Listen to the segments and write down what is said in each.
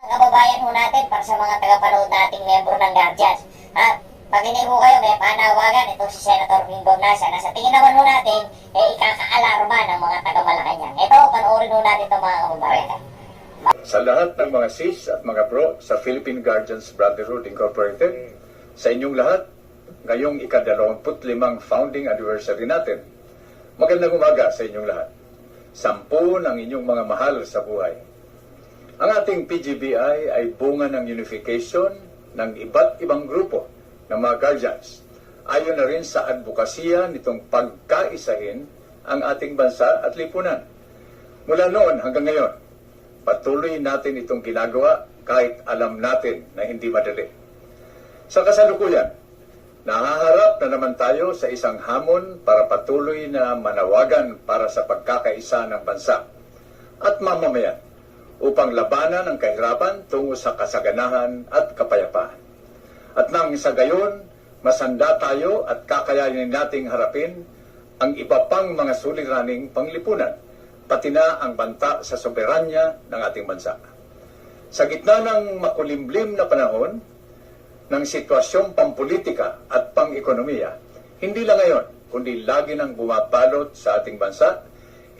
Mga kababayan ho natin, para sa mga tagapanood nating membro ng Guardians. Ha? Pakinig ho kayo, may panawagan ito si Senator Bingo Nasa na sa tingin naman ho natin, eh, ikakaalarma ng mga taga-Malacanang. Ito, panoorin ho natin ito mga kababayan. Sa lahat ng mga sis at mga bro sa Philippine Guardians Brotherhood Incorporated, sa inyong lahat, ngayong ikadalawamput-limang founding anniversary natin, magandang umaga sa inyong lahat. Sampu ng inyong mga mahal sa buhay. Ang ating PGBI ay bunga ng unification ng iba't ibang grupo ng mga guardians. Ayon na rin sa advokasya nitong pagkaisahin ang ating bansa at lipunan. Mula noon hanggang ngayon, patuloy natin itong ginagawa kahit alam natin na hindi madali. Sa kasalukuyan, nahaharap na naman tayo sa isang hamon para patuloy na manawagan para sa pagkakaisa ng bansa at mamamayan upang labanan ang kahirapan tungo sa kasaganahan at kapayapaan. At nang sa gayon, masanda tayo at kakayanin nating harapin ang iba pang mga suliraning panglipunan, pati na ang banta sa soberanya ng ating bansa. Sa gitna ng makulimlim na panahon ng sitwasyong pampolitika at pang-ekonomiya, hindi lang ngayon, kundi lagi nang bumabalot sa ating bansa,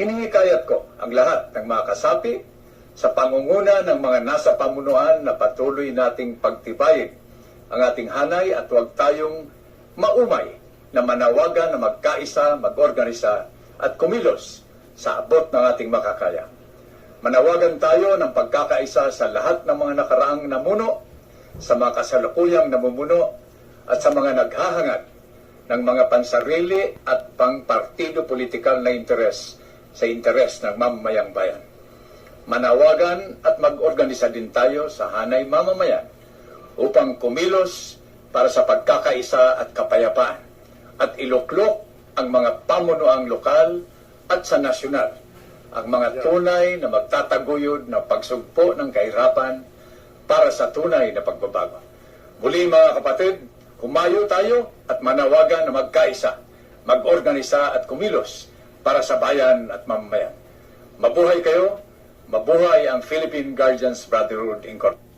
hinihikayat ko ang lahat ng mga kasapi sa pangunguna ng mga nasa pamunuan na patuloy nating pagtibayin ang ating hanay at huwag tayong maumay na manawagan na magkaisa, magorganisa at kumilos sa abot ng ating makakaya. Manawagan tayo ng pagkakaisa sa lahat ng mga nakaraang namuno, sa mga kasalukuyang namumuno, at sa mga naghahangad ng mga pansarili at pangpartido politikal na interes sa interes ng mamamayang bayan. Manawagan at mag-organisa din tayo sa hanay mamamayan upang kumilos para sa pagkakaisa at kapayapaan at iluklok ang mga pamunuang lokal at sa nasyonal ang mga tunay na magtataguyod na pagsugpo ng kahirapan para sa tunay na pagbabago. Muli mga kapatid, humayo tayo at manawagan na magkaisa, mag-organisa at kumilos para sa bayan at mamamayan. Mabuhay kayo, mabuhay ang Philippine Guardians Brotherhood Incorporated.